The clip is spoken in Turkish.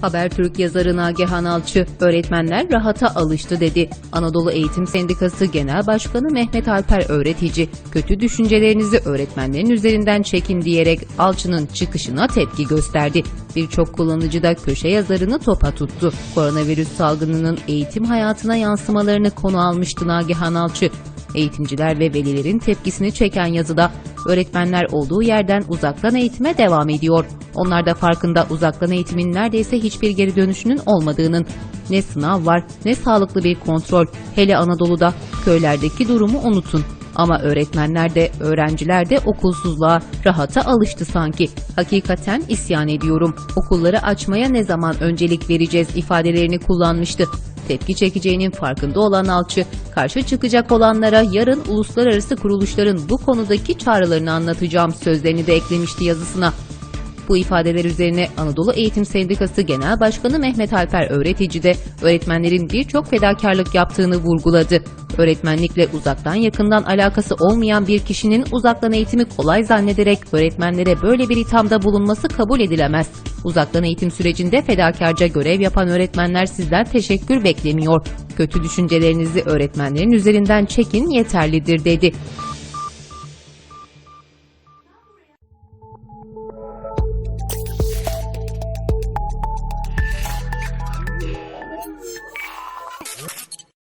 Habertürk yazarı Nagihan Alçı, öğretmenler rahata alıştı dedi. Anadolu Eğitim Sendikası Genel Başkanı Mehmet Alper öğretici, kötü düşüncelerinizi öğretmenlerin üzerinden çekin diyerek Alçı'nın çıkışına tepki gösterdi. Birçok kullanıcı da köşe yazarını topa tuttu. Koronavirüs salgınının eğitim hayatına yansımalarını konu almıştı Nagihan Alçı. Eğitimciler ve velilerin tepkisini çeken yazıda öğretmenler olduğu yerden uzaktan eğitime devam ediyor. Onlar da farkında uzaktan eğitimin neredeyse hiçbir geri dönüşünün olmadığının. Ne sınav var ne sağlıklı bir kontrol. Hele Anadolu'da köylerdeki durumu unutun. Ama öğretmenler de öğrenciler de okulsuzluğa, rahata alıştı sanki. Hakikaten isyan ediyorum. Okulları açmaya ne zaman öncelik vereceğiz ifadelerini kullanmıştı. Tepki çekeceğinin farkında olan Alçı, karşı çıkacak olanlara yarın uluslararası kuruluşların bu konudaki çağrılarını anlatacağım sözlerini de eklemişti yazısına. Bu ifadeler üzerine Anadolu Eğitim Sendikası Genel Başkanı Mehmet Alper öğretici de öğretmenlerin birçok fedakarlık yaptığını vurguladı. Öğretmenlikle uzaktan yakından alakası olmayan bir kişinin uzaktan eğitimi kolay zannederek öğretmenlere böyle bir ithamda bulunması kabul edilemez. Uzaktan eğitim sürecinde fedakarca görev yapan öğretmenler sizden teşekkür beklemiyor. Kötü düşüncelerinizi öğretmenlerin üzerinden çekin yeterlidir dedi.